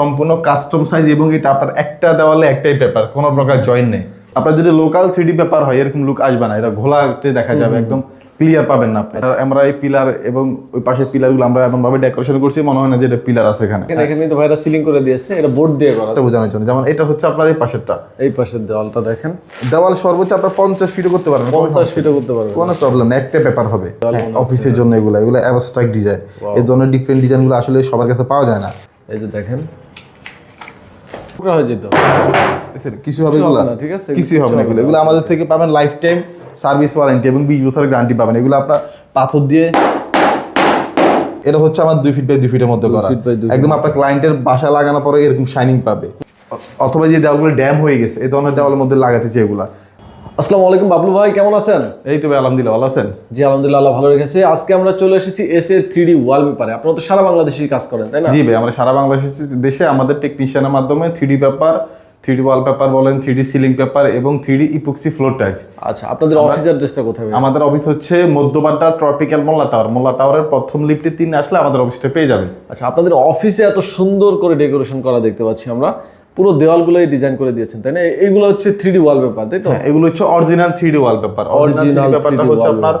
সম্পূর্ণ custom size এবং এটা আপনার একটা দেওয়ালে একটাই পেপার কোনো প্রকার জয়েন নেই। আপনার যদি লোকাল থ্রি পেপার হয় এরকম লুক আসবে না এটা ঘোলাটে দেখা যাবে একদম ক্লিয়ার পাবেন না আপনি। আমরা এই পিলার এবং ওই পাশের পিলারগুলো আমরা এমন ভাবে ডেকোরেশন করছি মনে হয় না যে এটা পিলার আছে এখানে। এখানে তো ভাইরা সিলিং করে দিয়েছে এটা বোর্ড দিয়ে করা। বোঝানোর জন্য যেমন এটা হচ্ছে আপনার এই পাশেরটা। এই পাশের দেওয়ালটা দেখেন। দেওয়াল সর্বোচ্চ আপনার পঞ্চাশ ফিটও করতে পারবেন পঞ্চাশ ফিটও করতে পারবে কোনো প্রবলেম না একটা পেপার হবে। হ্যাঁ, অফিসের জন্য এগুলো এগুলো অ্যাবস্ট্রাক্ট ডিজাইন এই ধরনের ডিফারেন্ট ডিজাইনগুলো আসলে সবার কাছে পাওয়া যায় না। এই যে দেখেন টুকরা হয়ে যেত। কিছু হবে না, ঠিক আছে? কিছু হবে না এগুলো। এগুলো আমাদের থেকে পাবেন লাইফ টাইম সার্ভিস ওয়ারেন্টি এবং বিশ বছরের গ্যারান্টি পাবেন। এগুলো আপনার পাথর দিয়ে এটা হচ্ছে আমার দুই ফিট বাই দুই ফিটের মধ্যে করা। একদম আপনার ক্লায়েন্টের বাসা লাগানোর পরে এরকম শাইনিং পাবে। অথবা যে দেওয়ালগুলো ড্যাম হয়ে গেছে এই ধরনের দেওয়ালের মধ্যে লাগাতে চাই এগুলা। আসসালামু আলাইকুম বাবলু ভাই কেমন আছেন? এই তো ভাই আলহামদুলিল্লাহ ভালো আছেন? জি আলহামদুলিল্লাহ ভালো রেখেছে। আজকে আমরা চলে এসেছি S A three D wall পেপারে। আপনারা তো সারা বাংলাদেশে কাজ করেন তাই না? জি ভাই আমরা সারা বাংলাদেশ দেশে আমাদের টেকনিশিয়ানের মাধ্যমে three D paper three wall paper বলেন থ্রি সিলিং পেপার এবং থ্রি ইপুক্সি ফ্লোর টাইলস। আচ্ছা আপনাদের অফিস অ্যাড্রেসটা কোথায় আমাদের অফিস হচ্ছে মধ্যবাড্ডা ট্রপিক্যাল মোল্লা টাওয়ার মোল্লা টাওয়ারের প্রথম লিফটে তিন আসলে আমাদের অফিসটা পেয়ে যাবেন। আচ্ছা আপনাদের অফিসে এত সুন্দর করে ডেকোরেশন করা দেখতে পাচ্ছি আমরা। পুরো দেওয়ালগুলোই ডিজাইন করে দিয়েছেন তাই না? এগুলো হচ্ছে থ্রি ডি ওয়াল পেপার তাই তো? হ্যাঁ এগুলো হচ্ছে original three wall paper. Original পেপারটা হচ্ছে আপনার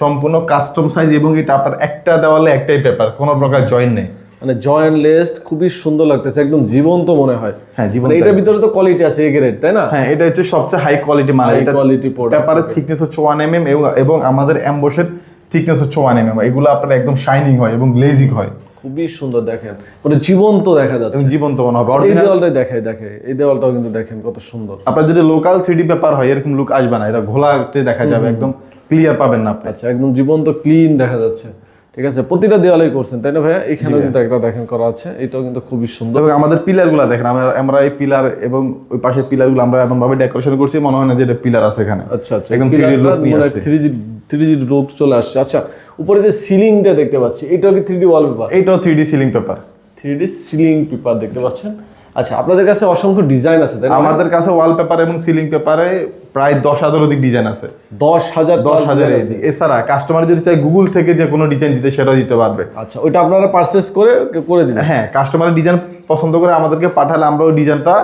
সম্পূর্ণ কাস্টম সাইজ এবং এটা আপনার একটা দেওয়ালে একটাই পেপার কোনো প্রকার জয়েন নেই। মানে জয়েন্ট লেস্ট খুবই সুন্দর লাগতেছে একদম জীবন্ত মনে হয়। হ্যাঁ জীবন মানে এটার ভিতরে তো কোয়ালিটি আছে এ গ্রেড তাই না? হ্যাঁ এটা হচ্ছে সবচেয়ে হাই কোয়ালিটি মাল। এটা কোয়ালিটি product পেপারের থিকনেস হচ্ছে ওয়ান এম এম এবং আমাদের অ্যাম্বসের থিকনেস হচ্ছে ওয়ান এম এম এগুলো আপনার একদম শাইনিং হয় এবং গ্লেজিং হয়। খুবই সুন্দর দেখেন। মানে জীবন্ত দেখা যাচ্ছে। জীবন্ত মনে হবে। এই দেওয়ালটাই দেখাই দেখে এই দেওয়ালটাও কিন্তু দেখেন কত সুন্দর। আপনার যদি লোকাল থ্রি পেপার হয় এরকম লুক আসবে না। এটা ঘোলাটে দেখা যাবে একদম ক্লিয়ার পাবেন না আপনি। আচ্ছা একদম জীবন্ত ক্লিন দেখা যাচ্ছে। ঠিক আছে? প্রতিটা দেওয়ালে করছেন তাই না ভাইয়া? এখানেও কিন্তু একটা দেখেন করা আছে এটাও কিন্তু খুবই সুন্দর। এবং আমাদের পিলারগুলা দেখেন আমরা আমরা এই পিলার এবং ওই পাশের পিলারগুলো আমরা এমন ভাবে ডেকোরেশন করছি মনে হয় না যে এটা পিলার আছে এখানে। আচ্ছা আচ্ছা। একদম থ্রিডি লুক নিয়ে আসছে। Three G three G look চলে আসছে। আচ্ছা উপরে যে সিলিংটা দেখতে পাচ্ছি এটাও কি থ্রি ডি ওয়াল পেপার এটাও three D ceiling paper three ceiling paper দেখতে পাচ্ছেন? আচ্ছা আপনাদের কাছে অসংখ্য ডিজাইন আছে তাই আমাদের কাছে ওয়াল পেপার এবং সিলিং পেপারে প্রায় দশ হাজার অধিক ডিজাইন আছে। দশ হাজার দশ হাজার এছাড়া কাস্টমার যদি চাই গুগল থেকে যে কোনো ডিজাইন দিতে সেটাও দিতে পারবে। আচ্ছা ওইটা আপনারা পারচেস করে করে দিবেন? হ্যাঁ কাস্টমারের ডিজাইন পছন্দ করে আমাদেরকে পাঠালে আমরা ওই ডিজাইনটা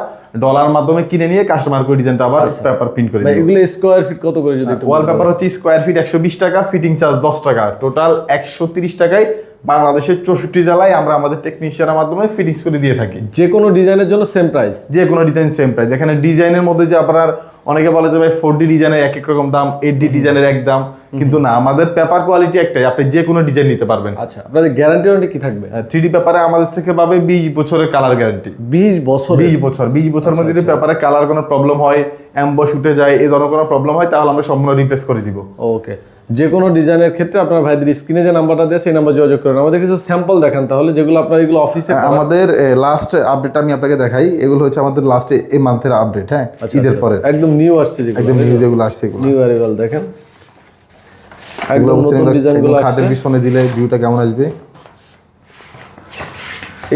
ডলার মাধ্যমে কিনে নিয়ে কাস্টমারকে ওই ডিজাইনটা আবার পেপার প্রিন্ট করে দিই এগুলো স্কোয়ার ফিট কত করে যদি ওয়াল পেপার হচ্ছে স্কোয়ার ফিট একশো বিশ টাকা ফিটিং চার্জ দশ টাকা টোটাল একশো তিরিশ টাকায় বাংলাদেশের চৌষট্টি জেলায় আমরা আমাদের টেকনিশিয়ানের মাধ্যমে ফিটিংস করে দিয়ে থাকি। যে কোনো ডিজাইনের জন্য সেম প্রাইস যে কোনো ডিজাইন সেম প্রাইস এখানে ডিজাইনের মধ্যে যে আপনার অনেকে বলে যে ভাই ফোর ডি ডিজাইনের এক এক রকম দাম এইট ডি ডিজাইনের এক দাম। কিন্তু না আমাদের পেপার কোয়ালিটি একটাই আপনি যে কোনো ডিজাইন নিতে পারবেন। আচ্ছা আপনাদের গ্যারান্টি ওয়ারেন্টি কি থাকবে? থ্রি ডি পেপারে আমাদের থেকে পাবে বিশ বছরের কালার গ্যারান্টি বিশ বছর বিশ বছর বিশ বছর মধ্যে যদি পেপারে কালার কোনো প্রবলেম হয় অ্যাম্বস উঠে যায় এই ধরনের কোনো প্রবলেম হয় তাহলে আমরা সম্পূর্ণ রিপ্লেস করে দিব। ওকে যে কোনো ডিজাইনের ক্ষেত্রে আপনার ভাইদের স্ক্রিনে যে নাম্বারটা দেয় সেই নাম্বার যোগাযোগ করেন। আমাদের কিছু স্যাম্পল দেখান তাহলে যেগুলো আপনার এগুলো অফিসে আমাদের লাস্ট আপডেট আমি আপনাকে দেখাই। এগুলো হচ্ছে আমাদের লাস্টে এই মান্থের আপডেট হ্যাঁ ঈদের পরে একদম নিউ আসছে যেগুলো একদম নিউজ এগুলো আসছে এগুলো। নিউ অ্যারিভাল দেখেন। একদম নতুন ডিজাইনগুলো খাটের পিছনে দিলে ভিউটা কেমন আসবে?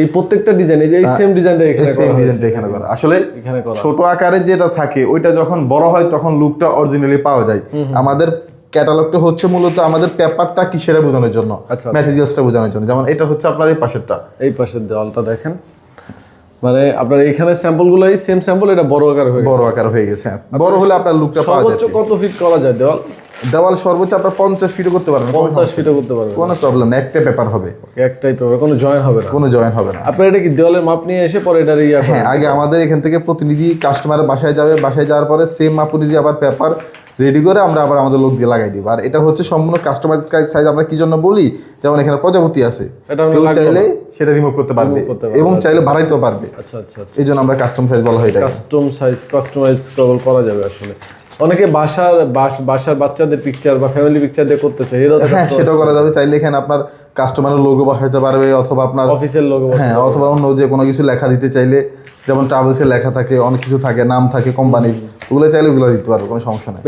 এই প্রত্যেকটা ডিজাইন এই যে এই সেম ডিজাইনটা এখানে সেম ডিজাইনটা এখানে করা। আসলে এখানে করা। ছোট আকারের যেটা থাকে ওইটা যখন বড় হয় তখন লুকটা অরিজিনালি পাওয়া যায়। আমাদের ক্যাটালগটা হচ্ছে মূলত আমাদের পেপারটা কি সেটা বোঝানোর জন্য? আচ্ছা। ম্যাটেরিয়ালসটা বোঝানোর জন্য। যেমন এটা হচ্ছে আপনার এই পাশেরটা। এই পাশের দেওয়ালটা দেখেন। মানে আপনার এখানে স্যাম্পলগুলো সেম স্যাম্পল এটা বড় আকার হয়ে বড় আকার হয়ে গেছে। হ্যাঁ। বড় হলে আপনার লুকটা পাওয়া সর্বোচ্চ কত ফিট করা যায় দেওয়াল? দেওয়াল সর্বোচ্চ আপনার পঞ্চাশ ফিটও করতে পারবেন। পঞ্চাশ ফিটও করতে পারবেন। কোনো প্রবলেম না একটা পেপার হবে। একটাই পেপার কোনো জয়েন হবে না। কোনো জয়েন হবে না। আপনার এটা কি দেওয়ালের মাপ নিয়ে এসে পরে এটা ইয়া হ্যাঁ আগে আমাদের এখান থেকে প্রতিনিধি কাস্টমারের বাসায় যাবে। বাসায় যাওয়ার পরে সেম মাপ অনুযায়ী আবার পেপার রেডি করে আমরা আবার আমাদের লোক দিয়ে লাগাই দিব। আর এটা হচ্ছে সম্পূর্ণ কাস্টমাইজ সাইজ আমরা কি জন্য বলি? যেমন এখানে প্রজাপতি আছে। কেউ চাইলে সেটা রিমুভ করতে পারবে। এবং চাইলে বাড়াইতেও পারবে। আচ্ছা আচ্ছা আচ্ছা। এই জন্য আমরা কাস্টম সাইজ বলা হয় এটা কাস্টম সাইজ কাস্টমাইজ করা যাবে আসলে। অনেকে বাসার বাস- বাসার বাচ্চাদের পিকচার বা ফ্যামিলি পিকচার দিয়ে করতে হ্যাঁ সেটাও করা যাবে। চাইলে এখানে আপনার কাস্টমারের লোগো বসাইতে পারবে অথবা আপনার অফিসের লোক হ্যাঁ অথবা অন্য যে কোনো কিছু লেখা দিতে চাইলে যেমন ট্রাভেলসের লেখা থাকে অনেক কিছু থাকে নাম থাকে কোম্পানির ওগুলো চাইলে ওগুলো দিতে পারবে কোনো সমস্যা নেই।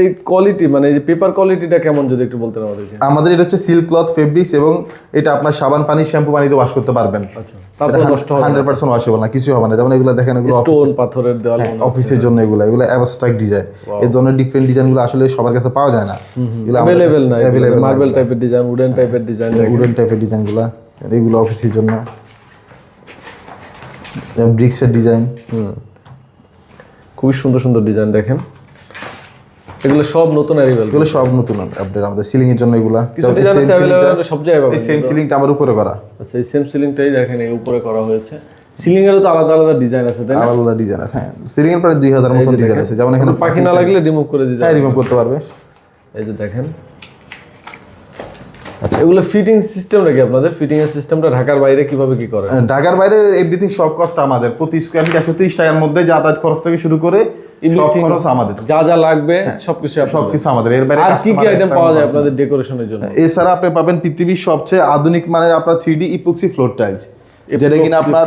এই কোয়ালিটি মানে যে পেপার কোয়ালিটিটা কেমন যদি একটু বলতেন আমাদেরকে? আমাদের এটা হচ্ছে সিল্ক ক্লথ ফেব্রিক্স এবং এটা আপনার সাবান পানি শ্যাম্পু পানিতে ওয়াশ করতে পারবেন। আচ্ছা তারপর নষ্ট হবে পার্সেন্ট ওয়াশেবল না কিছু হবে না। যেমন এগুলো দেখেন এগুলো স্টোন পাথরের দেওয়াল অফিসের জন্য এগুলো এগুলো অ্যাবস্ট্রাক্ট ডিজাইন এই ধরনের ডিফারেন্ট ডিজাইনগুলো আসলে সবার কাছে পাওয়া যায় না। এগুলো অ্যাভেলেবেল না মার্বেল টাইপের ডিজাইন উডেন টাইপের ডিজাইন উডেন টাইপের ডিজাইনগুলো এগুলো অফিসের জন্য। ব্রিক্সের ডিজাইন খুবই সুন্দর সুন্দর ডিজাইন দেখেন। এগুলো সব নতুন অ্যারিভেল এগুলো সব নতুন আপডেট আমাদের সিলিং এর জন্য এগুলা। সব জায়গায় পাবেন সেম সিলিংটা আমার উপরে করা। আচ্ছা এই সেম সিলিংটাই দেখেন এই উপরে করা হয়েছে। সিলিং এরও তো আলাদা আলাদা ডিজাইন আছে তাই আলাদা ডিজাইন আছে হ্যাঁ। সিলিং এর প্রায় দুই হাজার মতন ডিজাইন আছে। যেমন এখানে পাখি না লাগলে রিমুভ করে দিতে হ্যাঁ রিমুভ করতে পারবে। এই যে দেখেন আচ্ছা এগুলো ফিটিং সিস্টেমটা কি আপনাদের? ফিটিং এর সিস্টেমটা ঢাকার বাইরে কীভাবে কি করে ঢাকার বাইরে এভরিথিং সব কস্ট আমাদের। প্রতি স্কোয়ার ফিট একশো তিরিশ টাকার মধ্যে যাতায়াত খরচ থেকে শুরু করে সব খরচ আমাদের। যা যা লাগবে সবকিছু সবকিছু আমাদের। এর বাইরে আর কি কি আইটেম পাওয়া যায় আপনাদের ডেকোরেশনের জন্য? এছাড়া আপনি পাবেন পৃথিবীর সবচেয়ে আধুনিক মানের আপনার three D epoxy floor tiles যেটা কিনা আপনার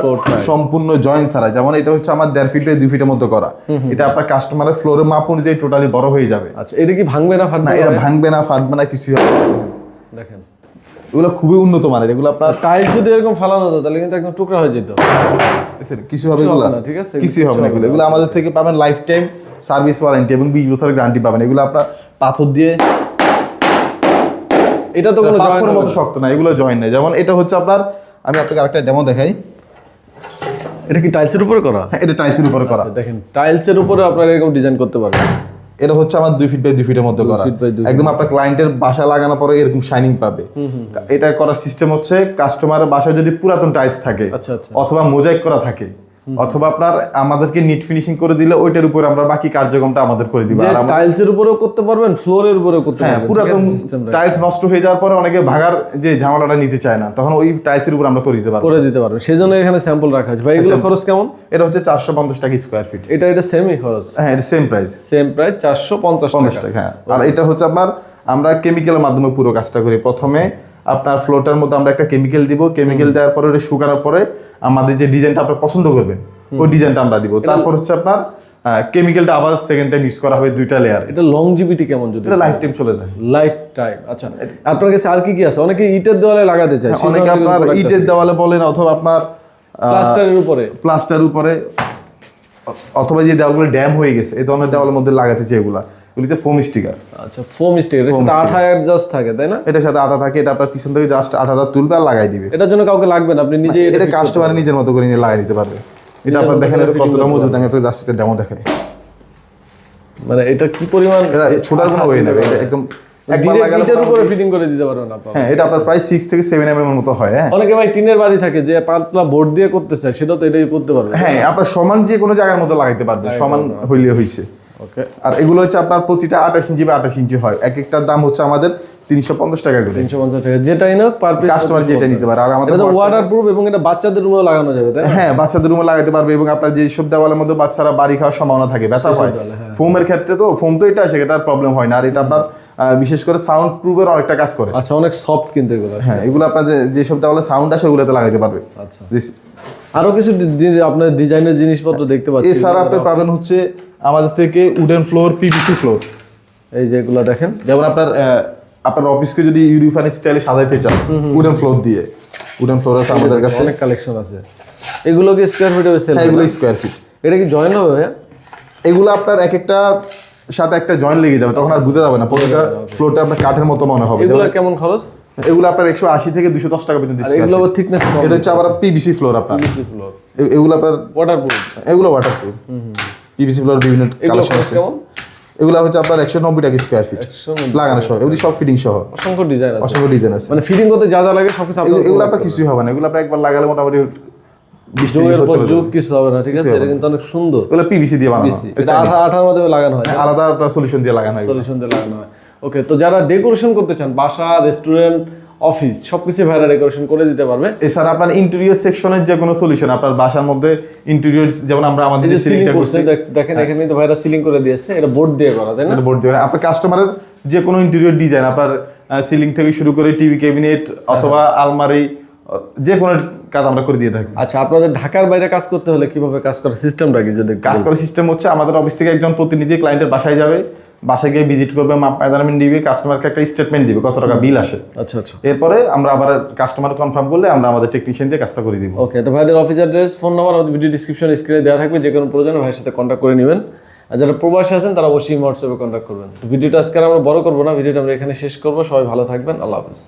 সম্পূর্ণ জয়েন্ট ছাড়া যেমন এটা হচ্ছে আমার দেড় ফিট দুই ফিটের মধ্যে করা। এটা আপনার কাস্টমারের ফ্লোরের মাপ অনুযায়ী টোটালি বড় হয়ে যাবে। আচ্ছা এটা কি ভাঙবে না ফাটবে না এটা ভাঙবে না ফাটবে না কিছু হবে না। দেখেন। এগুলো খুবই উন্নত মানের এগুলো আপনার টাইল যদি এরকম ফালানো হতো তাহলে কিন্তু একদম টুকরা হয়ে যেত। কিছু হবে এগুলো? ঠিক আছে? কিছুই হবে না এগুলো। এগুলো আমাদের থেকে পাবেন লাইফ টাইম সার্ভিস ওয়ারেন্টি এবং বিশ বছরের গ্যারান্টি পাবেন। এগুলো আপনার পাথর দিয়ে এটা তো কোনো পাথরের মতো শক্ত না এগুলো জয়েন নেই। যেমন এটা হচ্ছে আপনার আমি আপনাকে আরেকটা ডেমো দেখাই। এটা কি টাইলসের উপরে করা? হ্যাঁ এটা টাইসের উপরে করা। আচ্ছা, দেখেন টাইলসের উপরে আপনারা এরকম ডিজাইন করতে পারবেন। এটা হচ্ছে আমার দুই ফিট বাই দুই ফিটের মধ্যে করা। একদম আপনার ক্লায়েন্টের বাসা লাগানোর পরে এরকম শাইনিং পাবে। এটা করার সিস্টেম হচ্ছে কাস্টমারের বাসায় যদি পুরাতন টাইলস থাকে আচ্ছা, আচ্ছা। অথবা মোজাইক করা থাকে অথবা আপনার আমাদেরকে নিট ফিনিশিং করে দিলে ওইটার উপরে আমরা বাকি কার্যক্রমটা আমাদের করে দিব। আর আমরা টাইলসের উপরেও করতে পারবেন ফ্লোরের উপরেও করতে হ্যাঁ পারবেন পুরাতন টাইলস নষ্ট হয়ে যাওয়ার পরে অনেকে ভাগার যে ঝামেলাটা নিতে চায় না তখন ওই টাইলসের উপর আমরা করে দিতে পারব। করে দিতে পারবেন সেই জন্য এখানে স্যাম্পল রাখা আছে ভাই এগুলো খরচ কেমন? এটা হচ্ছে চারশো পঞ্চাশ টাকা স্কোয়ার ফিট এটা এটা সেমই খরচ। হ্যাঁ এটা সেম প্রাইস সেম প্রাইস চারশো পঞ্চাশ পঞ্চাশ টাকা। টাকা হ্যাঁ। আর এটা হচ্ছে আপনার আমরা কেমিক্যালের মাধ্যমে পুরো কাজটা করি। প্রথমে আপনার ফ্লোরটার মধ্যে আমরা একটা কেমিক্যাল দিব। কেমিক্যাল দেওয়ার পরে ওটা শুকানোর পরে আমাদের যে ডিজাইনটা আপনি পছন্দ করবেন ওই ডিজাইনটা আমরা দিব। তারপর হচ্ছে আপনার কেমিক্যালটা আবার সেকেন্ড টাইম ইউজ করা হবে দুইটা লেয়ার এটা লংজিভিটি কেমন যদি এটা লাইফ টাইম চলে যায়। লাইফ টাইম আচ্ছা আপনার কাছে আর কি কি আছে? অনেকে ইটের দেওয়ালে লাগাতে চায় হ্যাঁ, অনেকে আপনার ইটের দেওয়ালে বলেন অথবা আপনার প্লাস্টারের উপরে। প্লাস্টার উপরে অথবা যে দেওয়ালগুলো ড্যাম হয়ে গেছে এই ধরনের দেওয়ালের মধ্যে লাগাতে চাই এগুলা। এগুলি ফোম স্টিকার আচ্ছা ফোম স্টিক এর সাথে আঠা অ্যাডজাস্ট থাকে তাই না? এটার সাথে থাকে এটা আপনার পিছন থেকে জাস্ট তুলবে আর লাগাই দিবে। এটার জন্য কাউকে লাগবে না আপনি নিজে এটা কাস্টমার নিজের মতো করে নিয়ে লাগাই দিতে পারবে। এটা আপনার দেখেন এটা কতটা মজুদ আমি আপনাকে জাস্ট ডেমো দেখাই। মানে এটা কি পরিমাণ এটা ছোটার কোনো ওয়ে নেবে এটা একদম ফিটিং করে দিতে পারবেন হ্যাঁ এটা আপনার প্রায় সিক্স থেকে সেভেন এম এর মতো হয় হ্যাঁ। অনেকে ভাই টিনের বাড়ি থাকে যে পাতলা বোর্ড দিয়ে করতে চায় সেটা তো এটাই করতে পারবে। হ্যাঁ আপনার সমান যে কোনো জায়গার মতো লাগাইতে পারবে সমান হইলে হইছে। ওকে আর এগুলো হচ্ছে আপনার প্রতিটা আঠাশ ইঞ্চি বা আঠাশ ইঞ্চি হয়। এক একটার দাম হচ্ছে আমাদের তিনশো পঞ্চাশ টাকা করে। তিনশো পঞ্চাশ টাকা। যেটাই না পার কাস্টমার যেটা নিতে পারে। আর আমাদের ওয়াটার প্রুফ এবং এটা বাচ্চাদের রুমে লাগানো যাবে তাই হ্যাঁ বাচ্চাদের রুমে লাগাতে পারবে এবং আপনার যে সব দেওয়ালের মধ্যে বাচ্চারা বাড়ি খাওয়ার সম্ভাবনা থাকে ব্যথা হয়। ফোমের ক্ষেত্রে তো ফোম তো এটা সেক্ষেত্রে তার প্রবলেম হয় না। আর এটা আপনার বিশেষ করে সাউন্ড প্রুফের অনেকটা কাজ করে। আচ্ছা অনেক সফট কিন্তু এগুলো। হ্যাঁ এগুলো আপনাদের যেসব দেওয়ালে সাউন্ড আসে ওগুলোতে লাগাতে পারবে। আচ্ছা। আরও কিছু আপনার ডিজাইনের জিনিসপত্র দেখতে পাচ্ছি। এছাড়া আপনি পাবেন হচ্ছে আমাদের থেকে উডেন ফ্লোর পিভিসি ফ্লোর এই যে এগুলো দেখেন। যেমন আপনার আপনার অফিসকে যদি ইউরিফান স্টাইলে সাজাইতে চান উডেন ফ্লোর দিয়ে। উডেন ফ্লোর আছে আমাদের কাছে। অনেক কালেকশন আছে। এগুলো কি স্কোয়ার ফিটে সেল এগুলো স্কোয়ার ফিট এটা কি জয়েন হবে এগুলো আপনার এক একটা সাথে একটা জয়েন্ট লেগে যাবে তখন আর বুঝতে যাবে না প্রত্যেকটা ফ্লোরটা আপনার কাঠের মতো মনে হবে। এগুলোর কেমন খরচ? এগুলো আপনার একশো আশি থেকে দুশো দশ টাকা পর্যন্ত এগুলো থিকনেস এটা হচ্ছে আবার পিভিসি ফ্লোর আপনার। ফ্লোর এগুলো আপনার ওয়াটার প্রুফ এগুলো ওয়াটার প্রুফ পিভিসি ফ্লোর বিভিন্ন এগুলো কালেকশন আছে। এগুলো হচ্ছে আপনার একশো নব্বই টাকা স্কোয়ার ফিট লাগানো সহ এগুলি সব ফিটিং সহ। অসংখ্য ডিজাইন আছে। অসংখ্য ডিজাইন আছে। মানে ফিটিং করতে যা যা লাগে সবকিছু এগুলো- আপনার এগুলো আপনার কিছুই হবে না এগুলো আপনার একবার লাগালে মোটামুটি কিছু হবে না ঠিক আছে? এটা কিন্তু অনেক সুন্দর। পিভিসি দিয়ে বানানো। পিসি এটা আঠা আঠার মধ্যে লাগানো হয়। আলাদা সলিউশন দিয়ে লাগানো হয়। সলিউশন দিয়ে লাগানো হয়। ওকে তো যারা ডেকোরেশন করতে চান বাসা রেস্টুরেন্ট অফিস সবকিছু ভাইরা ডেকোরেশন করে দিতে পারবে। এছাড়া আপনার ইন্টেরিয়র সেকশনের যে কোনো সলিউশন আপনার বাসার মধ্যে ইন্টেরিয়র যেমন আমরা আমাদের যে সিলিংটা করছে। দেখেন এখানে কিন্তু ভাইরা সিলিং করে দিয়েছে এটা বোর্ড দিয়ে করা তাই না? বোর্ড দিয়ে আপনার কাস্টমারের যে কোনো ইন্টেরিয়র ডিজাইন আপনার সিলিং থেকে শুরু করে টিভি ক্যাবিনেট অথবা আলমারি আহ, যে কোনো কাজ আমরা করে দিয়ে থাকি। আচ্ছা আপনাদের ঢাকার বাইরে কাজ করতে হলে কীভাবে কাজ করার সিস্টেমটা কি যদি কাজ করার সিস্টেম হচ্ছে আমাদের অফিস থেকে একজন প্রতিনিধি ক্লায়েন্টের বাসায় যাবে। বাসায় গিয়ে ভিজিট করবে মাপ মেজারমেন্ট দিবে কাস্টমারকে একটা স্টেটমেন্ট দিবে কত টাকা বিল আসে। আচ্ছা আচ্ছা। এরপরে আমরা আবার কাস্টমার কনফার্ম করলে আমরা আমাদের টেকনিশিয়ান দিয়ে কাজটা করে দিব। ওকে তো ভাইদের অফিস অ্যাড্রেস ফোন নাম্বার আমাদের ভিডিও ডিসক্রিপশন স্ক্রিনে দেওয়া থাকবে যে কোনো প্রয়োজনে ভাইয়ের সাথে কন্ট্যাক্ট করে নেবেন। আর যারা প্রবাসী আছেন তারা অবশ্যই হোয়াটসঅ্যাপে কন্ট্যাক্ট করবেন। তো ভিডিওটা আজকে আমরা বড় করব না ভিডিওটা আমরা এখানে শেষ করব। সবাই ভালো থাকবেন আল্লাহ হাফিজ।